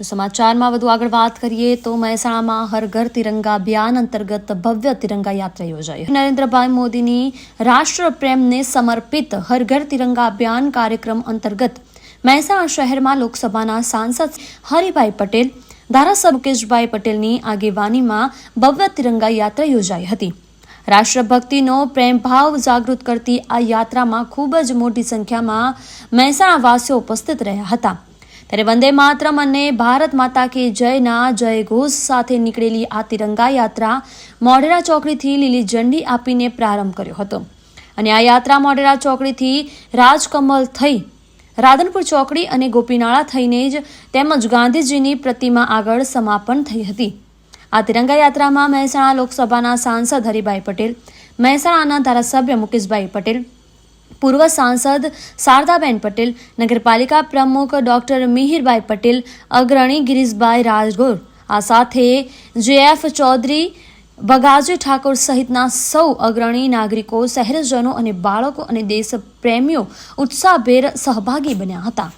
તો સમાચારમાં વધુ આગળ વાત કરીએ તો મહેસાણામાં હર ઘર તિરંગા અભિયાન અંતર્ગત ભવ્ય તિરંગા યાત્રા યોજાઈ. નરેન્દ્રભાઈ મોદીની રાષ્ટ્ર પ્રેમને સમર્પિત હર ઘર તિરંગા અભિયાન કાર્યક્રમ અંતર્ગત મહેસાણા શહેરમાં લોકસભાના સાંસદ હરિભાઈ પટેલ, ધારાસભ્ય મુકેશભાઈ પટેલની આગેવાનીમાં ભવ્ય તિરંગા યાત્રા યોજાઈ હતી. રાષ્ટ્રભક્તિનો પ્રેમભાવ જાગૃત કરતી આ યાત્રામાં ખૂબ જ મોટી સંખ્યામાં મહેસાણાવાસીઓ ઉપસ્થિત રહ્યા હતા. ત્યારે વંદે માતરમ અને ભારત માતા કે જયના જય ઘોષ સાથે નીકળેલી આ તિરંગા યાત્રા મોઢેરા ચોકડીથી લીલી ઝંડી આપીને પ્રારંભ કર્યો હતો. અને આ યાત્રા મોઢેરા ચોકડીથી રાજકમલ થઈ, રાધનપુર ચોકડી અને ગોપીનાળા થઈને જ તેમજ ગાંધીજીની પ્રતિમા આગળ સમાપન થઈ હતી. આ તિરંગા યાત્રામાં મહેસાણા લોકસભાના સાંસદ હરિભાઈ પટેલ, મહેસાણાના ધારાસભ્ય મુકેશભાઈ પટેલ પૂર્વ સાંસદ શારદાબેન પટેલ, નગરપાલિકા પ્રમુખ ડોક્ટર મિહિરભાઈ પટેલ, અગ્રણી ગિરીશભાઈ રાજગોર. આ સાથે જેએફ ચૌધરી બગાજી ઠાકોર સહિતના સૌ અગ્રણી નાગરિકો, શહેરજનો અને બાળકો અને દેશ પ્રેમીઓ ઉત્સાહભેર સહભાગી બન્યા હતા.